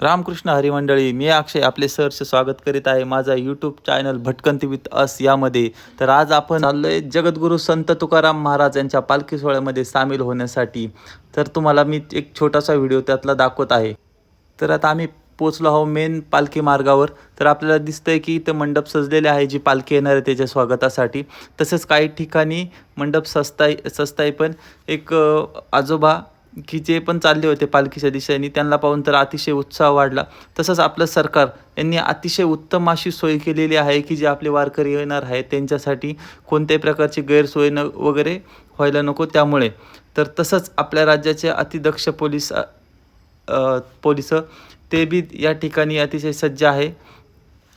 रामकृष्ण हरिमंडळी मी अक्षय आपले सरचे स्वागत करीत आहे. माझा यूट्यूब चॅनल भटकंती विथ अस यामध्ये. तर आज आपण चाललोय जगद्गुरू संत तुकाराम महाराज यांच्या पालखी सोहळ्यामध्ये सामील होण्यासाठी. तर तुम्हाला मी एक छोटासा व्हिडिओ त्यातला दाखवत आहे. तर आता आम्ही पोचलो आहो मेन पालखी मार्गावर. तर आपल्याला दिसतंय की इथं मंडप सजलेले आहे जी पालखी येणार आहे त्याच्या स्वागतासाठी. तसेच काही ठिकाणी मंडप सस्ताई सस्ताई पण एक आजोबा की जे पण चालले होते पालखीच्या दिशेने त्यांना पाहून तर अतिशय उत्साह वाढला. तसंच आपलं सरकार यांनी अतिशय उत्तम अशी सोय केलेली आहे की जे आपले वारकरी येणार आहेत त्यांच्यासाठी कोणत्याही प्रकारची गैरसोय न वगैरे व्हायला नको. त्यामुळे तर तसंच आपल्या राज्याचे अतिदक्ष पोलीस पोलिसं पोलीस ते बी या ठिकाणी अतिशय सज्ज आहे.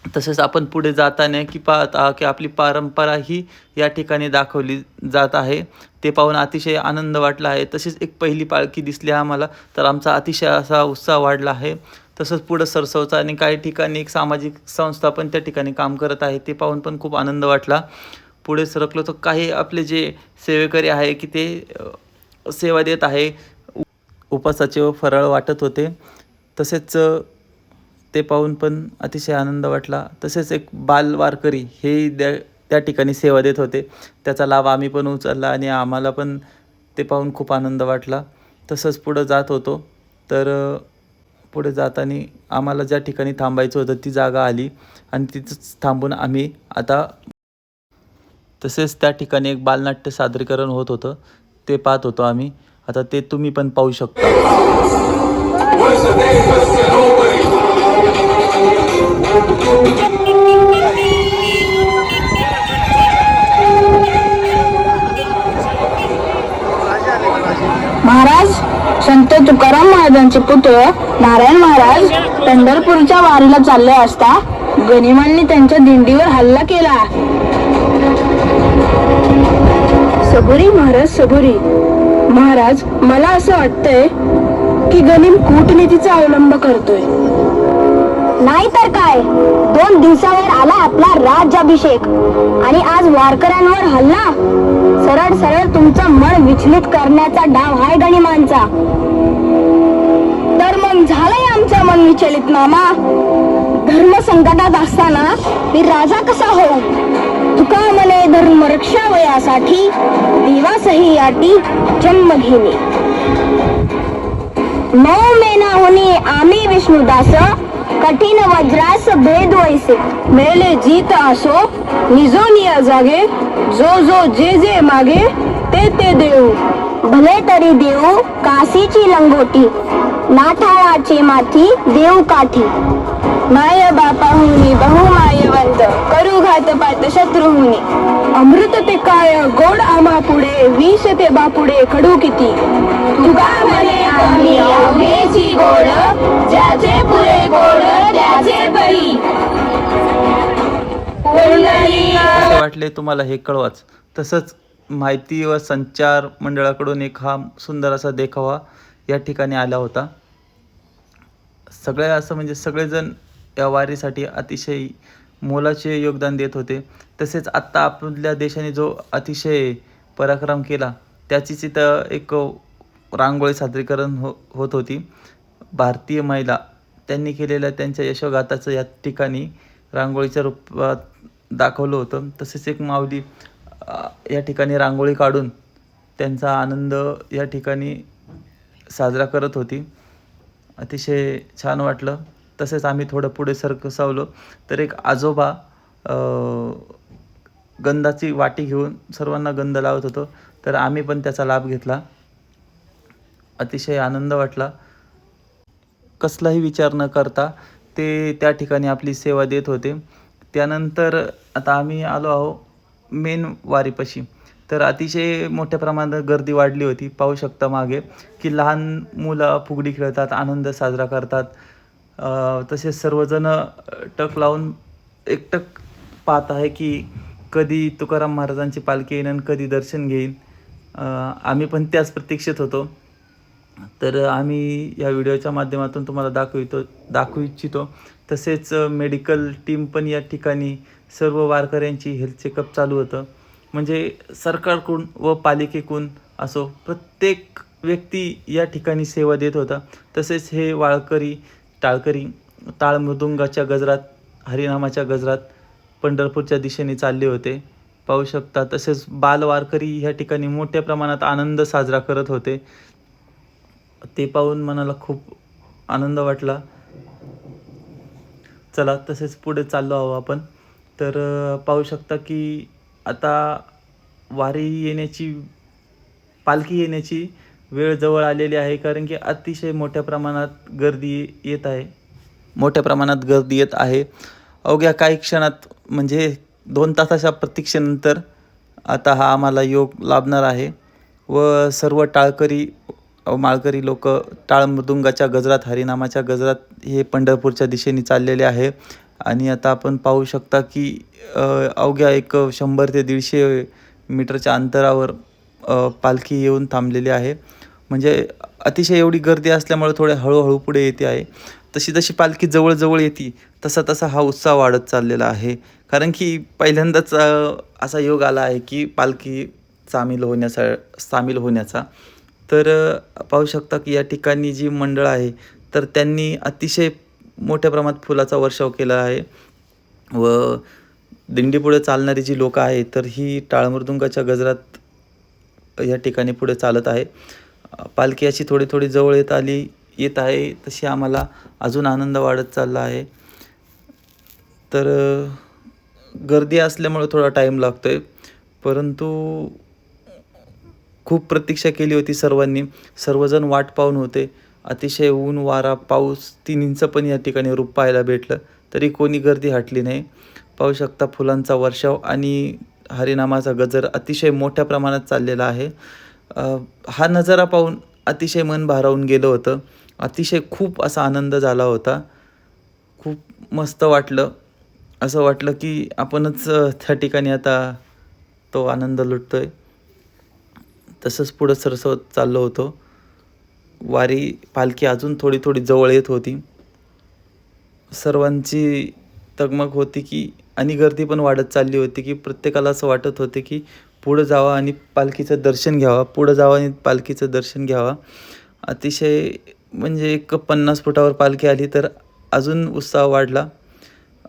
तसेच आपण पुढे जाताना की पाहत आहात की आपली परंपरा ही या ठिकाणी दाखवली जात आहे. ते पाहून अतिशय आनंद वाटला आहे. तसेच एक पहिली पालखी दिसली आम्हाला. तर आमचा अतिशय असा उत्साह वाढला आहे. तसंच पुढं सरसवचा आणि काही ठिकाणी एक सामाजिक संस्था पण त्या ठिकाणी काम करत आहे. ते पाहून पण खूप आनंद वाटला. पुढे सरकलो तर काही आपले जे सेवेकरी आहे की ते सेवा देत आहे. उपासाचे व फराळ वाटत होते. तसेच ते पाहून पण अतिशय आनंद वाटला. तसेच एक बाल वारकरी हे द्या त्या ठिकाणी सेवा देत होते. त्याचा लाभ आम्ही पण उचलला आणि आम्हाला पण ते पाहून खूप आनंद वाटला. तसंच पुढं जात होतो. तर पुढे जाताना आम्हाला ज्या ठिकाणी थांबायचं होतं ती जागा आली आणि तिथंच थांबून आम्ही आता तसेच त्या ठिकाणी एक बालनाट्य सादरीकरण होत होतं. ते पाहत होतो आम्ही. आता ते तुम्ही पण पाहू शकता. महाराज संत तुकाराम महाराजांचे पुत्र नारायण महाराज पंढरपूरच्या वारीला चालले असता गनिमांनी त्यांच्या दिंडीवर हल्ला केला. सबुरी महाराज सबुरी. महाराज मला असं वाटतंय की गनिम कूटनीतीचा अवलंब करतोय. नाही तर काय? दोन दिवसावर आला आपला राज्याभिषेक. आणि आज वारकऱ्यांवर हल्ला? सरळ सरळ तुमचं मन विचलित करण्याचा डाव आहे गणिमांचा. तर मग झालंय आमचं मन विचलित मामा. धर्म संकटात असताना मी राजा कसा होऊ? तुका मने धर्म रक्षा वयासाठी दिवासही याटी जन्म घेणे. नऊ मेना होनी आम्ही विष्णुदास. कठीण वज्रास भेद वैसे मेले जीत असो निजो निय जागे जो जो जे जे मागे ते ते देऊ. भले तरी देऊ काशीची लंगोटी नाठाळाची माथी देऊ काठी. माय बापाहुनी बहुमायवंत करू घातपात शत्रुहुनी. अमृत ते काय गोड आमा पुढे विष ते बापुडे खडू किती. वाटले तुम्हाला हे कळवाच. तसंच माहिती व संचार मंडळाकडून एक हा सुंदर असा देखावा या ठिकाणी आला होता. सगळे असं म्हणजे सगळेजण या वारीसाठी अतिशय मोलाचे योगदान देत होते. तसेच आत्ता आपल्या देशाने जो अतिशय पराक्रम केला त्याचीच इथं एक रांगोळी सादरीकरण हो होत होती. भारतीय महिला त्यांनी केलेल्या त्यांच्या यशोगाथाचं या ठिकाणी रांगोळीच्या रूपात दाखवलं होतं. तसेच एक माऊली या ठिकाणी रांगोळी काढून त्यांचा आनंद या ठिकाणी साजरा करत होती. अतिशय छान वाटलं. तसेच आम्ही थोडं पुढे सरकसावलो. तर एक आजोबा गंधाची वाटी घेऊन सर्वांना गंध लावत होतो. तर आम्ही पण त्याचा लाभ घेतला. अतिशय आनंद वाटला. कसलाही विचार न करता ते त्या ठिकाणी आपली सेवा देत होते. त्यानंतर आता आम्ही आलो आहो मेन वारीपाशी. तर अतिशय मोठ्या प्रमाणात गर्दी वाढली होती. पाहू शकता मागे की लहान मुलं फुगडी खेळतात आनंद साजरा करतात. तसेच सर्वजण टक लावून एकटक पाहत आहे की कधी तुकाराम महाराजांची पालखी येईन आणि कधी दर्शन घेईन आम्ही पण त्याच प्रतीक्षेत होतो. तर आम्ही या व्हिडिओच्या माध्यमातून तुम्हाला दाखवितो दाखवू इच्छितो. तसेच मेडिकल टीम पण या ठिकाणी सर्व वारकऱ्यांची हेल्थ चेकअप चालू होतं. म्हणजे सरकारकडून व पालिकेकडून असो प्रत्येक व्यक्ती या ठिकाणी सेवा देत होता. तसेच हे वाळकरी टाळकरी ताळमृदुंगाच्या गजरात हरिनामाच्या गजरात पंढरपूरच्या दिशेने चालले होते. पाहू शकता तसेच बालवारकरी ह्या ठिकाणी मोठ्या प्रमाणात आनंद साजरा करत होते. ते पाहून मनाला खूप आनंद वाटला. चला तसेच पुढे चाललो आहो आपण. तर पाहू शकता की आता वारी येण्याची पालखी येण्याची वेळ जवळ आलेली आहे कारण की अतिशय मोठ्या प्रमाणात गर्दी येत आहे. मोठ्या प्रमाणात गर्दी येत आहे. अवघ्या काही क्षणात म्हणजे दोन तासाच्या प्रतीक्षेनंतर आता हा आम्हाला योग लाभणार आहे. व सर्व टाळकरी माळकरी लोक टाळमृदुंगाच्या गजरात हरिनामाच्या गजरात हे पंढरपूरच्या दिशेने चाललेले आहे. आणि आता आपण पाहू शकता की अवघ्या एक शंभर ते दीडशे मीटरच्या अंतरावर पालखी येऊन थांबलेली आहे. म्हणजे अतिशय एवढी गर्दी असल्यामुळे थोडे हळूहळू पुढे येते आहे. तशी जशी पालखी जवळजवळ येते तसा तसा हा उत्साह वाढत चाललेला आहे. कारण की पहिल्यांदाच असा योग आला आहे की पालखी सामील होण्याचा सामील होण्याचा. तर पाहू शकता की या ठिकाणी जी मंडळ आहे तर त्यांनी अतिशय मोठ्या प्रमाणात फुलाचा वर्षाव केला आहे. व दिंडीपुढे चालणारी जी लोकं आहेत तर ही टाळमृदुंगाच्या गजरात या ठिकाणी पुढे चालत आहे. पालखी अशी थोडी थोडी जवळ येत आली येत आहे तशी आम्हाला अजून आनंद वाढत चालला आहे. तर गर्दी असल्यामुळे थोडा टाईम लागतो आहे परंतु खूप प्रतीक्षा केली होती सर्वांनी. सर्वजण वाट पाहून होते. अतिशय ऊन वारा पाऊस तीन इंच पण या ठिकाणी रूप पाहायला भेटलं. तरी कोणी गर्दी हटली नाही. पाहू शकता फुलांचा वर्षाव आणि हरिनामाचा गजर अतिशय मोठ्या प्रमाणात चाललेला आहे. हा नजारा पाहून अतिशय मन भारावून गेलं होतं. अतिशय खूप असा आनंद झाला होता. खूप मस्त वाटलं. असं वाटलं की आपणच त्या ठिकाणी आता तो आनंद लुटतो आहे तसंच पुढं सरसवत चाललो होतो. वारी पालखी अजून थोडी थोडी जवळ येत होती. सर्वांची तगमग होती की आणि गर्दी पण वाढत चालली होती की प्रत्येकाला असं वाटत होते की पुढं जावा आणि पालखीचं दर्शन घ्यावा. पुढं जावा आणि पालखीचं दर्शन घ्यावा. अतिशय म्हणजे एक पन्नास फुटावर पालखी आली तर अजून उत्साह वाढला.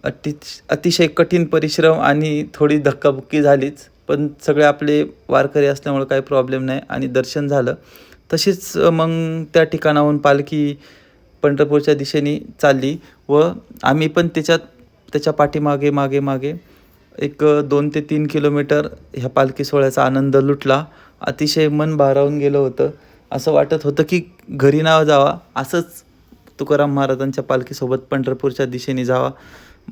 अति अतिशय कठीण परिश्रम आणि थोडी धक्काबुक्की झालीच. पण सगळे आपले वारकरी असल्यामुळे काही प्रॉब्लेम नाही. आणि दर्शन झालं. तशीच मग त्या ठिकाणाहून पालखी पंढरपूरच्या दिशेने चालली व आम्ही पण त्याच्यात त्याच्या पाठीमागे मागे मागे एक दोन ते तीन किलोमीटर ह्या पालखी सोहळ्याचा आनंद लुटला. अतिशय मन भारावून गेलं होतं. असं वाटत होतं की घरी नाव जावा असंच तुकाराम महाराजांच्या पालखीसोबत पंढरपूरच्या दिशेने जावा.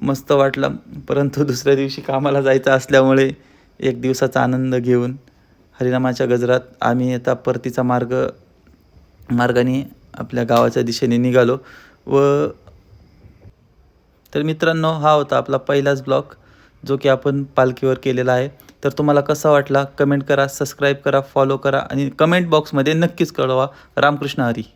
मस्त वाटलं. परंतु दुसऱ्या दिवशी कामाला जायचं असल्यामुळे एक दिवसाचा आनंद घेऊन हरिनामाच्या गजरात आम्ही आता परतीचा मार्ग मार्गाने आपल्या गावाच्या दिशेने निघालो. व तर मित्रांनो हा होता आपला पहिलाच ब्लॉग जो की आपण पालखीवर केलेला आहे. तर तुम्हाला कसा वाटला? कमेंट करा सबस्क्राईब करा फॉलो करा आणि कमेंट बॉक्समध्ये नक्कीच कळवा. रामकृष्ण हरी.